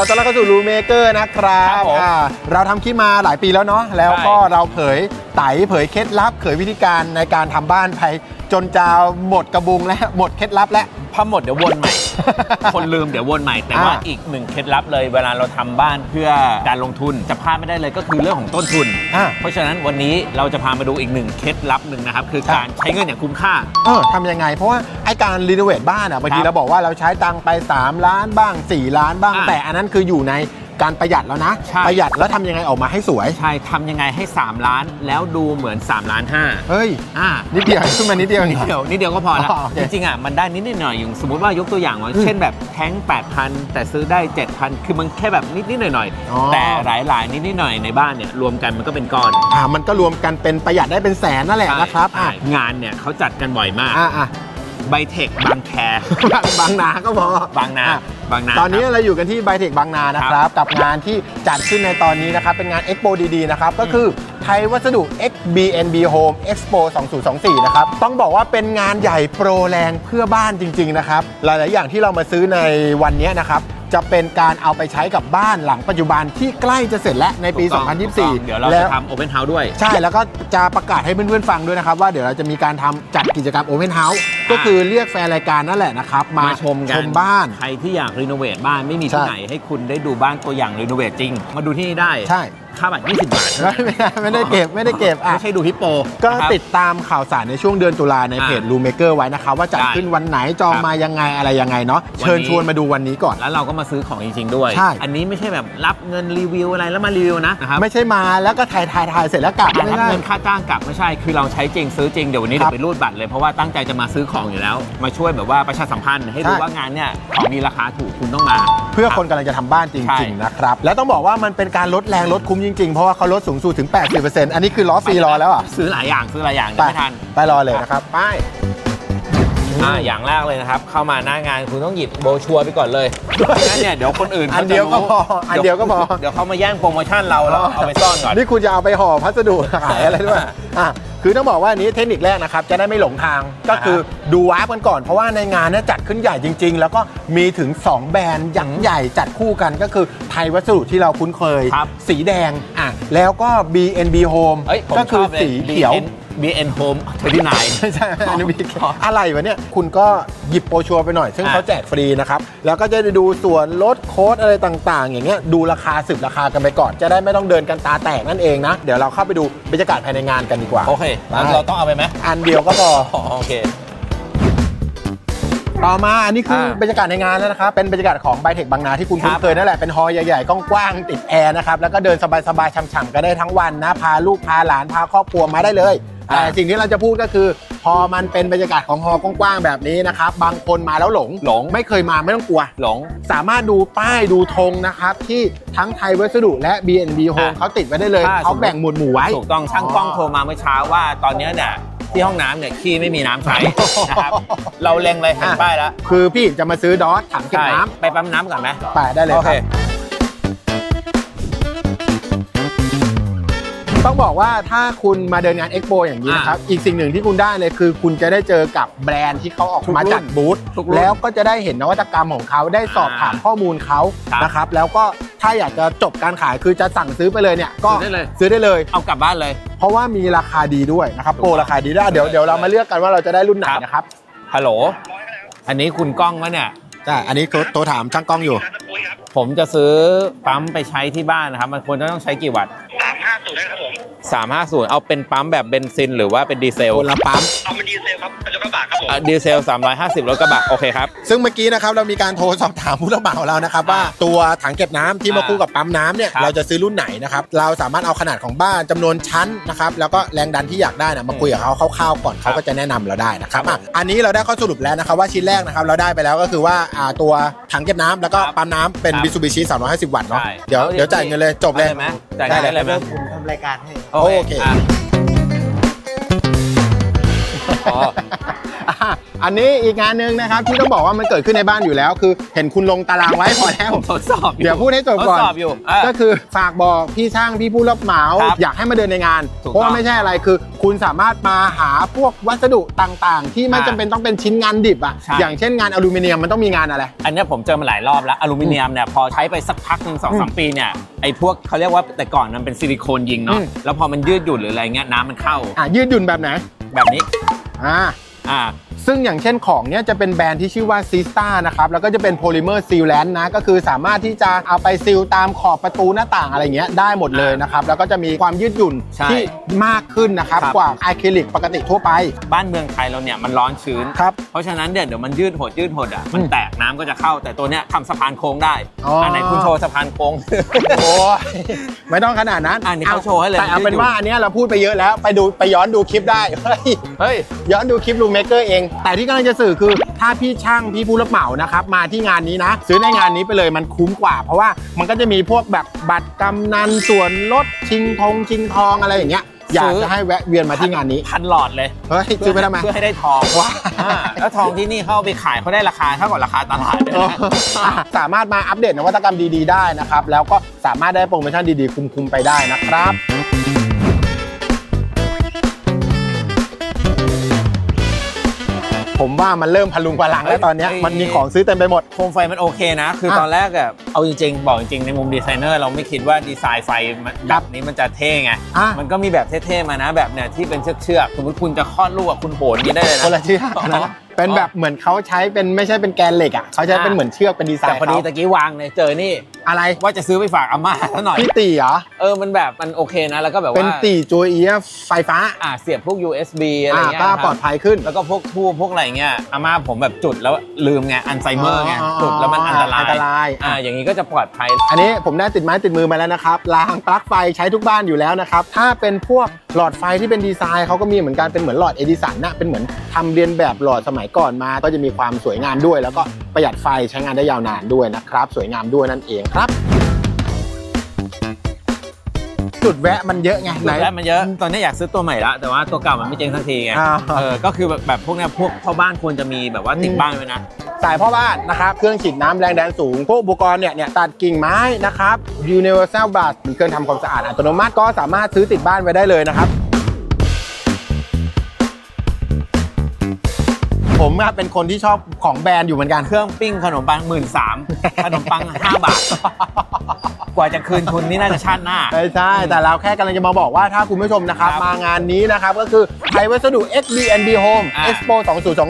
ขอต้อนรับเข้าสู่รูเมเกอร์นะครับครับผมอ่าเราทำคลิปมาหลายปีแล้วเนาะแล้วก็เราเผยไตเผยเคล็ดลับ เผยวิธีการในการทำบ้านไปจนจะหมดกระบุงและหมดเคล็ดลับแล้ว พอหมดเดี๋ยววนใหม่ คนลืมเดี๋ยววนใหม่ แต่ว่าอ่าอีกหนึ่งเคล็ดลับเลย เวลาเราทำบ้านเพื่อการลงทุนจะพลาดไม่ได้เลยก็คือเรื่องของต้นทุน อ่าเพราะฉะนั้นวันนี้เราจะพามาดูอีกหนึ่งเคล็ดลับหนึ่งนะครับ คือครับ การใช้เงินอย่างคุ้มค่า เออทำยังไง เพราะว่าไอการรีโนเวทบ้านอะบางทีครับเราบอกว่าเราใช้ตังค์ไป 3 ล้านบ้าง 4 ล้านบ้าง อ่าแต่อันนั้นคืออยู่ใน การประหยัดแล้วนะ ใช่ ประหยัดแล้วทำยังไงออกมาให้สวย ใช่ทำยังไงให้ 3 ล้านแล้วดูเหมือน 3 ล้าน5เฮ้ย อ่า นิดเดียวขึ้นมานิดเดียวเอง นิดเหรอเดียวนิดเดียวก็พอแล้วอ๋อโอเคจริงๆอะมันได้นิดๆหน่อยๆอย่างสมมติว่ายกตัวอย่างว่าอืมเช่นแบบแท้ง 8,000 แต่ซื้อได้ 7,000 คือมันแค่แบบนิดๆหน่อยอ๋อๆแต่หลายๆนิดๆหน่อยๆในบ้านเนี่ยรวมกันมันก็เป็นก้อนอ่ามันก็รวมกันเป็นประหยัดได้เป็นแสนนั่นแหละนะครับอะใช่งานเนี่ยเขาจัดกันบ่อยมาก อะอะ ไบเทคบางแคบางบางนาก็พอบางนาอะบางนาตอนนี้ครับเราอยู่กันที่ไบเทคบางนานะครับ กับงานที่จัดขึ้นในตอนนี้นะครับ เป็นงาน Expo ดีๆนะครับ ก็คือ ไทยวัสดุ XBNB Home Expo 2024 นะครับ ต้องบอกว่าเป็นงานใหญ่โปรแรงเพื่อบ้านจริง ๆ นะครับ หลาย ๆ อย่างที่เรามาซื้อในวันนี้นะครับจะเป็นการเอาไปใช้กับบ้านหลังปัจจุบันที่ใกล้จะเสร็จแล้วในปีถูกต้องถูกต้อง2024 เดี๋ยวเราแล้จะวทำโอเพนเฮาส์ด้วย ใช่ แล้วก็จะประกาศให้เพื่อนๆ ฟังด้วยนะครับ ว่าเดี๋ยวเราจะมีการทำจัดกิจกรรม Open House ก็คือเรียกแฟนรายการนั่นแหละนะครับมามาชมกันชมบ้าน ใครที่อยากรีโนเวทบ้านไม่มีใช่ที่ไหนให้คุณได้ดูบ้านตัวอย่างรีโนเวทจริง มาดูที่นี่ได้ ใช่ ค่าบัตร20 บาท ไม่ได้ไม่ได้เก็บไม่ได้เก็บอะ ไม่ใช่ดูฮิปโปก็นะครับ ติดตามข่าวสารในช่วงเดือนตุลาในเพจ อ่ารูเมเกอร์ไว้นะครับว่าจัดได้ขึ้นวันไหนจองครับมายังไงอะไรยังไงเนาะวันนี้เชิญชวนมาดูวันนี้ก่อน แล้วเราก็มาซื้อของจริง ๆ ด้วย ใช่ อันนี้ไม่ใช่แบบรับเงินรีวิวอะไรแล้วมารีวิวนะนะครับไม่ใช่มาแล้วก็ถ่ายถ่ายถ่ายเสร็จแล้วกลับการไม่รับได้ เงินค่าจ้างกลับไม่ใช่ คือเราใช้จริงซื้อจริง เดี๋ยววันนี้ครัเดี๋บยวไปรูดบัตรเลย เพราะว่าตั้งใจจะมาซื้อของอยู่แล้ว มาช่วยแบบว่าประชาสัมพันธ์ให้รู้ใช่ ว่างานเนี่ยของมีราคาถูกคุณต้องมา เพื่อคนกำลังจะทำบ้านจใช่ ริง ๆ นะครับ แล้วต้องบอกว่ามันเป็นการลดแรงลดคุ้มจริงๆ เพราะว่าเขาลดสูงสุดถึง 80%อันนี้คือล้อฟรีรอแล้วอะ ซื้อหลายอย่างซื้อหลายอย่างไปยังไม่ทัน ไปรอเลยนะครับ ไป อ่าอย่างแรกเลยนะครับ เข้ามาหน้างานคุณต้องหยิบโบรชัวร์ไปก่อนเลยไม่งั้นเนี่ยเดี๋ยวคนอื่นอันเดียวก็พออันเดียวก็พอ เดี๋ยวเขามาแย่งโปรโมชั่นเราแล้วเอาไปซ่อนก่อนนี่คุณจะเอาไปห่อพัสดุขายอะไรด้วยอะคือต้องบอกว่าอันนี้เทคนิคแรกนะครับ จะได้ไม่หลงทางก็คือดูวาร์ปกันก่อน เพราะว่าในงานเนี้จัดขึ้นใหญ่จริง ๆ แล้วก็มีถึง 2 แบรนด์อย่างใหญ่จัดคู่กันก็คือไทยวัสดุที่เราคุ้นเคยครับสีแดงอะแล้วก็ BNB Home เอ้ยผมก็คือชบลสีเขียว BN BN Home 39 ไม่ใช่อันนี้ BNB อะไรวะเนี่ย คุณก็หยิบโปรชัวร์ไปหน่อย ซึ่งอะเขาแจกฟรีนะครับ แล้วก็จะได้ดูส่วนลดโค้ดอะไรต่างๆ อย่างเงี้ย ดูราคาสืบราคากันไปก่อน จะได้ไม่ต้องเดินกันตาแตกนั่นเองนะ เดี๋ยวเราเข้าไปดูบรรยากาศภายในงานกันดีกว่าโอเคงั้นเราต้องเอาไปไหมอันเดียวก็พอ อ๋อโอเค ต่อมาอันนี้คืออาบรรยากาศในงานแล้วนะครับ เป็นบรรยากาศของไบเทคบางนาที่คุณคุ้นเคยนั่นแหละ เป็นฮอลล์ใหญ่ๆ กว้างๆ ติดแอร์นะครับ แล้วก็เดินสบายๆช่ำๆก็ได้ทั้งวันนะ พาลูกพาหลานพาครอบครัวมาได้เลย แต่สิ่งที่เราจะพูดก็คือ พอมันเป็นบรรยากาศของฮอลล์กว้างๆแบบนี้นะครับบางคนมาแล้วหลงหลงไม่เคยมาไม่ต้องกลัว หลง สามารถดูป้ายดูธงนะครับ ที่ทั้งไทยวัสดุและ B&B Home อะเขาติดไว้ได้เลยถ้า เขาแบ่งหมวดหมู่ไว้ ถูกต้องช่างกล้องโทรมาเมื่อเช้าว่าตอนเนี้ยเนี่ยที่ห้องน้ำเนี่ยขี้ไม่มีน้ำใช้นะครับ เราเล็งเลยเห็นอะป้ายแล้วคือพี่จะมาซื้อดอสถังเก็บใช่น้ไปปั๊มน้ำก่อนไหมำไปได้เลยโอคเค รับ ต้องบอกว่าถ้าคุณมาเดินงานเอ็กโปอย่างนี้นะครับ อีกสิ่งหนึ่งที่คุณได้เลยคือคุณจะได้เจอกับแบรนด์ที่เขาออกมาจัดบูธทุกรุ่นแล้วก็จะได้เห็นนวัตกรรมของเขาได้สอบถามข้อมูลเขาครับนะครับ แล้วก็ถ้าอยากจะจบการขายคือจะสั่งซื้อไปเลยเนี่ยก็ซื้อได้เลยซื้อได้เลยเอากลับบ้านเลย เพราะว่ามีราคาดีด้วยนะครับถูกโปรราคาดีด้วยเดี๋ยวเดี๋ยวเรามาเลือกกันว่าเราจะได้รุ่นไหนครับนะครับฮัลโหลอันนี้คุณกล้องวะเนี่ยใช่อันนี้โทรโทรถามช่างกล้องอยู่ ผมจะซื้อปั๊มไปใช้ที่บ้านนะครับ มันควรจะต้องใช้กี่วัตต์สามห้าศูนย์นะครับผม 350 เอาเป็นปั๊มแบบเบนซิน หรือว่าเป็นดีเซลคนละปั๊มเอาเป็นดี เซลครับเป็นรถกระบะครับผมอะดีเซล 350 รถกระบะ โอเคครับ ซึ่งเมื่อกี้นะครับเรามีการโทรสอบถามผู้รับเหมาเรานะครับว่าตัวถังเก็บน้ำที่มาอ่าคู่กับปั๊มน้ำเนี่ยครับเราจะซื้อรุ่นไหนนะครับเราสามารถเอาขนาดของบ้านจำนวนชั้นนะครับแล้วก็แรงดันที่อยากได้นะมาคุยกับเขาคร่าวๆก่อนเขาก็จะแนะนำเราได้นะครับครับอะอันนี้เราได้ข้อสรุปแล้วนะครับว่าชิ้นแรกนะครับเราได้ไปแล้วก็คือว่าอ่าตัวถังเก็บน้ำแล้วก็ครับปั๊มน้ำเป็นครับมิ t ูบิชิ350 วัตต์เนาะใช่ เดี๋ยวเอาดิเดี๋ยวจ่ายเงินเลยจบเลย อาไหมจ่ายเงินได้เลยไหมผมทำรายการให้ โอเคะ อ๋อ อ่าอันนี้อีกงานหนึ่งนะครับ ที่ต้องบอกว่ามันเกิดขึ้นในบ้านอยู่แล้ว คือเห็นคุณลงตารางไว้พอแล้วทดสอบอเดี๋ยวพูดให้จบก่อน ทดสอบอยู่อะก็คือฝากบอกพี่ช่างพี่ผู้รับเหมา ครับอยากให้มาเดินในงาน ถูกเพราะว่าต้องไม่ใช่อะไรคือ คุณสามารถมาหาพวกวัสดุต่างๆ ที่ไม่อ่าจำเป็นต้องเป็นชิ้นงานดิบอะใช่ อย่างเช่นงานอลูมิเนียมมันต้องมีงานอะไร อันเนี้ยผมเจอมาหลายรอบแล้วอลูมิเนียมเนี่ยพอใช้ไปสักพักหนึ่งสองสามปีเนี่ยไอ้พวกเขาเรียกว่าแต่ก่อนมันเป็นซิลิโคนยิงอืเนาะม แล้วพอมันยืดหยุ่นหรืออะไรเงี้ยน้ำมันเข้าอะยืดหยุ่นแบบไหน แบบนี้ อ่า อ่า ซึ่งอย่างเช่นของเนี้ยจะเป็นแบรนด์ที่ชื่อว่าซิสตานะครับแล้วก็จะเป็นโพลิเมอร์ซีลแลนนะก็คือสามารถที่จะเอาไปซีลตามขอบประตูหน้าต่างอะไรเงี้ยได้หมดเลยนะครับแล้วก็จะมีความยืดหยุ่นใช่ที่มากขึ้นนะครับครับ กว่าอะคริลิกปกติทั่วไป บ้านเมืองไทยเราเนี่ยมันร้อนชื้น ครับ เพราะฉะนั้นเนี่ยเดี๋ยวมันยืดหดยืดหดอะมันอืมแตกน้ำก็จะเข้าแต่ตัวเนี้ยทำสะพานโค้งได้อ๋ออั นไหนคุณโชว์สะพานโค้ง โอ้ยไม่ต้องขนาดนั้นอันนี้เขาโชว์ให้เลยแต่เอาเป็นยืดหยุ่นว่าอันเนี้ยเราพูดไปเยอะแล้วไปดูไปย้อนดูคลิปได้เฮ้ยเฮ้ยย้อนดูคลิปลูเมเกอร์เองแต่ที่กำลังจะสื่อคือถ้าพี่ช่างพี่ผู้รับเหมานะครับมาที่งานนี้นะ ซื้อในงานนี้ไปเลยมันคุ้มกว่า เพราะว่ามันก็จะมีพวกแบบบัตรกำนันส่วนลดชิงทงชิงทองอะไรอย่างเงี้ยอยากซื้อจะให้แวะเวียนมาที่งานนี้พันหลอดเลยเฮ้ยซื้อไปทำไมเพื่อให้ได้ทองว้าอ่าแล้วทองที่นี่เขาเอาไปขายเขาได้ราคาเท่ากับราคาตลาดเลยเออนะอะสามารถมาอัปเดตนวัตกรรมดีๆได้นะครับ แล้วก็สามารถได้โปรโมชั่นดีๆ คุ้มๆไปได้นะครับ ผมว่ามันเริ่มพลุงพลังแล้วตอนเนี้ยเฮ้ยมันมีของซื้อเต็มไปหมด โคมไฟมันโอเคนะ คืออะตอนแรกอะเอาจริงๆ บอกจริงๆในมุมดีไซเนอร์เราไม่คิดว่าดีไซน์ไฟมันคแบรับบนี้มันจะเท่ไงอะมันก็มีแบบเท่ๆมานะแบบเนี่ยที่เป็นเชือกๆสมมติคุณจะคลอดลูกอะคุณโหนอย่างนี้ได้เลยนะคนละเชือกอ๋อนะเป็นแบบเหมือนเขาใช้เป็นไม่ใช่เป็นแกนเหล็กอะเขาใช้เป็นอะเหมือนเชือกเป็นดีไซแต่น์พอดีเขาตะกี้วางเนี่ยเจอนี่ อะไรว่าจะซื้อไปฝากอาม่าซะหน่อยพี่ตีเหรอเออมันแบบมันโอเคนะแล้วก็แบบเป็นว่าตีจูเอียไฟฟ้าอ่าเสียบพวก USB อะไรอ่าเงี้ยก็นะครับปลอดภัยขึ้น แล้วก็พวกทูบพวกอะไรเงี้ยอาม่าผมแบบจุดแล้วลืมไงอัลไซเมอร์ไงอ๋อจุดแล้วมันอันตรายอันตรายอ่าอย่างนี้ก็จะปลอดภัย อันนี้ผมได้ติดไม้ติดมือมาแล้วนะครับรางปลั๊กไฟใช้ทุกบ้านอยู่แล้วนะครับถ้าเป็นพวกหลอดไฟที่เป็นดีไซน์เขาก็มีเหมือนกันเป็นเหมือนหลอดเอดิสันนะเป็นเหมือนทำเรียนแบบหลอดสมัยก่อนมา ก็จะมีความสวยงามด้วย แล้วก็ประหยัดไฟใช้งานได้ยาวนานด้วยนะครับสวยงามด้วยนั่นเองครับ จุดแวะมันเยอะไงไหนแรกมันเยอะตอนนี้อยากซื้อตัวใหม่ละแต่ว่าตัวเก่ามันไม่เจ๊งสักทีไงอ่า เออก็คือแบบแบบพวกเนี้ยพวกพ่อบ้านควรจะมีแบบว่าติดอืมบ้านไว้นะ สายพ่อบ้านนะครับ เครื่องฉีดน้ำแรงดันสูง พวกอุปกรณ์เนี่ยเนี่ยตัดกิ่งไม้นะครับ Universal Brush มีเครื่องทำความสะอาดอัตโนมัติก็สามารถซื้อติดบ้านไว้ได้เลยนะครับ ผมอะเป็นคนที่ชอบของแบรนด์อยู่เหมือนกันเครื่องปิ้งขนมปังหมื่นสามขนมปังห้าบาท ว่าจะคืนทุนนี่น่าจะชาติหน้าไม่ใช่แต่เราแค่กำลังจะมาบอกว่าถ้าคุณผู้ชมนะครับ ครับมางานนี้นะครับ ก็คือไทยวัสดุ XBNB Home อ่า Expo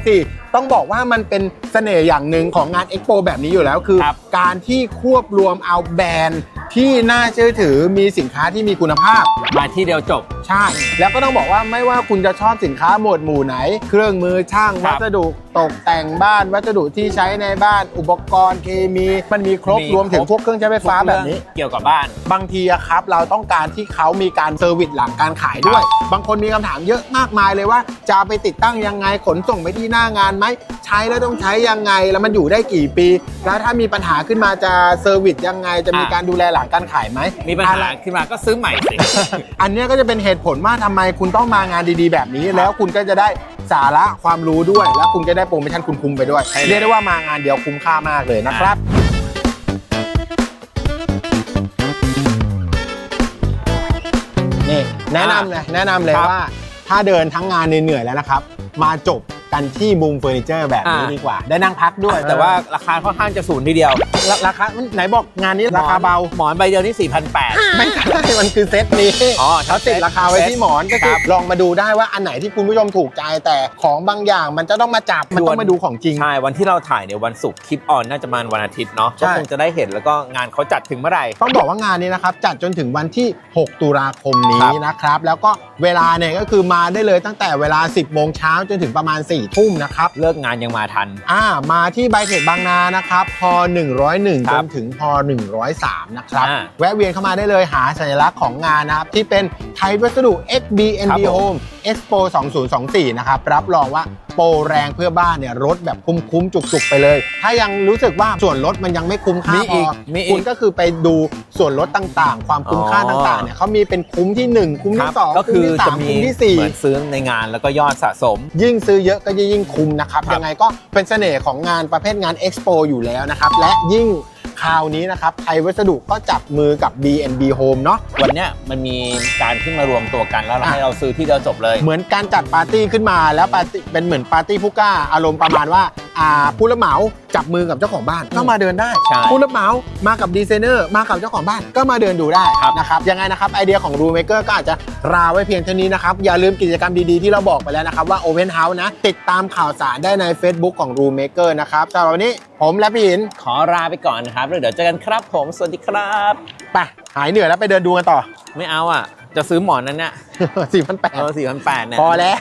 2024 ต้องบอกว่ามันเป็นเสน่ห์อย่างหนึ่งของงาน Expo แบบนี้อยู่แล้วคือ ครับการที่ควบรวมเอาแบรนด์ที่น่าเชื่อถือมีสินค้าที่มีคุณภาพ มาที่เดียวจบ ใช่ แล้วก็ต้องบอกว่าไม่ว่าคุณจะชอบสินค้าหมวดหมู่ไหน เครื่องมือช่างครัวับสดุตกแต่งบ้าน วัสดุที่ใช้ในบ้านอุปกรณ์เคมี มันมีครบมีรวมถึคงรบพวกเครื่องใช้ไฟฟ้าแบบนี้เกี่ยวกับบ้าน บางทีอะครับเราต้องการที่เขามีการเซอร์วิสหลังการขายด้วย บางคนมีคำถามเยอะมากมายเลยว่า จะเอาไปติดตั้งยังไงขนส่งไปที่หน้างานไหมใช้แล้วต้องใช้ยังไงแล้วมันอยู่ได้กี่ปี แล้วถ้ามีปัญหาขึ้นมาจะเซอร์วิสยังไงจะมีอะการดูแลหลังการขายไหมมีปัญอะหาไร ขึ้นมาก็ซื้อใหม่สิ อันเนี้ยก็จะเป็นเหตุผลว่าทำไมคุณต้องมางานดีๆ แบบนี้ แล้วคุณก็จะได้สาระความรู้ด้วย แล้วคุณก็ได้โปรโมชั่นคุ้มๆไปด้วยใช่เลย เรียกได้ว่ามางานเดียวคุ้มค่ามากเลยนะครับ แนะนำเลยแนะนำเลยครับ ว่า ถ้าเดินทั้งงานเหนื่อยๆแล้วนะครับ มาจบ กันที่มุมเฟอร์นิเจอร์แบบนี้อ่า ดีกว่า ได้นั่งพักด้วยแต่ว่าราคาค่อนข้างจะสูงทีเดียวราราคาไหนบอกงานนี้ราคาเบา หมอนใบเดียวนี่ 4,800 ไม่ใช่ มันคือเซตนี้อ๋อเขาติดราคาไว้ที่หมอนก็คือครับลองมาดูได้ว่าอันไหนที่คุณผู้ชมถูกใจแต่ของบางอย่างมันจะต้องมาจับ มันต้องมาดูของจริง ใช่ วันที่เราถ่ายเนี่ยวันศุกร์คลิปออนน่าจะมาวันอาทิตย์เนาะใช่ ก็คงจะได้เห็นแล้วก็งานเขาจัดถึงเมื่อไหร่ ต้องบอกว่างานนี้นะครับ จัดจนถึงวันที่ 6 ตุลาคมนี้ครับนะครับ แล้วก็เวลาเนี่ยก็คือมาได้เลยตั้งแต่เวลา 10 โมงเช้าจนถึงประมาณ4ทุ่มนะครับ เลิกงานยังมาทัน อ่ามาที่ไบเทคบางนานะครับ พอ 101 คจรับนถึงพอ 103 นะครับ อ่าแวะเวียนเข้ามาได้เลยหาสัญลักษณ์ของงานนะครับ ที่เป็นไทยวัสดุ XBNB ครับผม Home Expo 2024 นะครับ รับรองว่า โปรแรงเพื่อบ้านเนี่ยลดแบบคุ้มๆ จุกๆ ไปเลย ถ้ายังรู้สึกว่าส่วนลดมันยังไม่คุ้มค่ามีพอีอกมีอีก คุณก็คือไปดูส่วนลดต่างๆ ความคุ้มค่าอ๋อต่างๆเนี่ยเขามีเป็นคุ้มที่หนึ่งคุ้มครัที่บสองก็คือคุ้มที่จะสามมีคุ้มที่สี่ เหมือนซื้อในงานแล้วก็ยอดสะสม ยิ่งซื้อเยอะก็ยิ่งคุ้มนะครับ ครับยังไงก็เป็นเสน่ห์ของงานประเภทงานเอ็กซ์โปอยู่แล้วนะครับ และยิ่ง คราวนี้นะครับไทยวัสดุก็จับมือกับ B&B Home เนาะ วันเนี้ยมันมีการที่มารวมตัวกันแล้วเราอะ ให้เราซื้อที่เดียวจบเลย เหมือนการจัดปาร์ตี้ขึ้นมาแล้วปาร์ตี้เป็นเหมือนปาร์ตี้ผู้กล้าอารมณ์ประมาณว่าอ่าผู้รับเหมาจับมือกับเจ้าของบ้านก็มาเดินได้ ใช่ผู้รับเหมามากับดีไซเนอร์มากับเจ้าของบ้านก็มาเดินดูได้ครับ นะครับยังไงนะครับไอเดียของ r o o m m a k e r ก็อาจจะราไว้เพียงเท่านี้นะครับ อย่าลืมกิจกรรมดีๆที่เราบอกไปแล้วนะครับว่า Open House นะ ติดตามข่าวสารได้ใน Facebook ของ r o o m m a k e r นะครับสำหรับวันนี้ผมและพี่หิน ขอลาไปก่อนนะครับแล้วเดี๋ยวเจอกันครับผม สวัสดีครับไปหายเหนื่อยแล้วไปเดินดูกันต่อ ไม่เอาอะ จะซื้อหมอนนั้นเนี่ย สี่พันแปดเออสี่พันแปดเนี่ย พอแล้ว